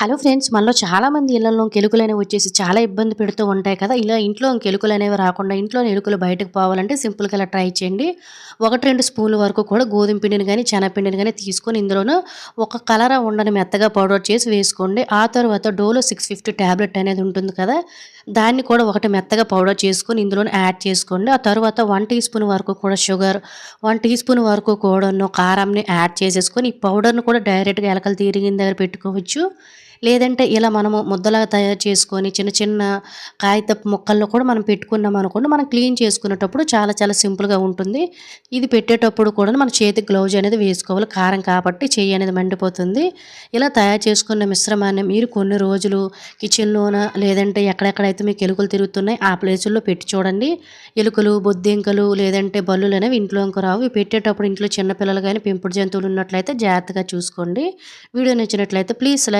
Hello friends మనలో చాలామంది ఇళ్ళలో కెలుకలు అనేవి వచ్చేసి చాలా ఇబ్బంది పెడుతూ ఉంటాయి కదా. ఇలా ఇంట్లో కెలుకులు అనేవి రాకుండా ఇంట్లో ఎలుకలు బయటకు పోవాలంటే సింపుల్గా ఇలా ట్రై చేయండి. ఒకటి రెండు స్పూన్ల వరకు కూడా గోధుమ పిండిని కానీ శనగపిండిని కానీ తీసుకొని ఇందులోనూ ఒక కలర్ ఉండని మెత్తగా పౌడర్ చేసి వేసుకోండి. ఆ తర్వాత డోలో సిక్స్ ఫిఫ్టీ ట్యాబ్లెట్ అనేది ఉంటుంది కదా దాన్ని కూడా ఒకటి మెత్తగా పౌడర్ చేసుకొని ఇందులోనే యాడ్ చేసుకోండి. ఆ తర్వాత వన్ టీ స్పూన్ వరకు కూడా షుగర్ వన్ టీ స్పూన్ వరకు కూడా కారంని యాడ్ చేసేసుకొని ఈ పౌడర్ను కూడా డైరెక్ట్గా ఎలకలు తీరిగిన దగ్గర పెట్టుకోవచ్చు. లేదంటే ఇలా మనము ముద్దలాగా తయారు చేసుకొని చిన్న చిన్న కాగితపు ముక్కల్లో కూడా మనం పెట్టుకున్నాం అనుకోండి మనం క్లీన్ చేసుకునేటప్పుడు చాలా చాలా సింపుల్గా ఉంటుంది. ఇది పెట్టేటప్పుడు కూడా మన చేతికి గ్లౌజ్ అనేది వేసుకోవాలి. కారం కాబట్టి చెయ్యి అనేది మండిపోతుంది. ఇలా తయారు చేసుకున్న మిశ్రమాన్ని మీరు కొన్ని రోజులు కిచెన్లోన లేదంటే ఎక్కడెక్కడైతే మీకు ఎలుకలు తిరుగుతున్నాయి ఆ ప్లేసుల్లో పెట్టి చూడండి. ఎలుకలు బొద్దింకలు లేదంటే బల్లులు అనేవి ఇంట్లో ఇంకో రావు. పెట్టేటప్పుడు ఇంట్లో చిన్నపిల్లలు కానీ పెంపుడు జంతువులు ఉన్నట్లయితే జాగ్రత్తగా చూసుకోండి. వీడియో నచ్చినట్లయితే ప్లీజ్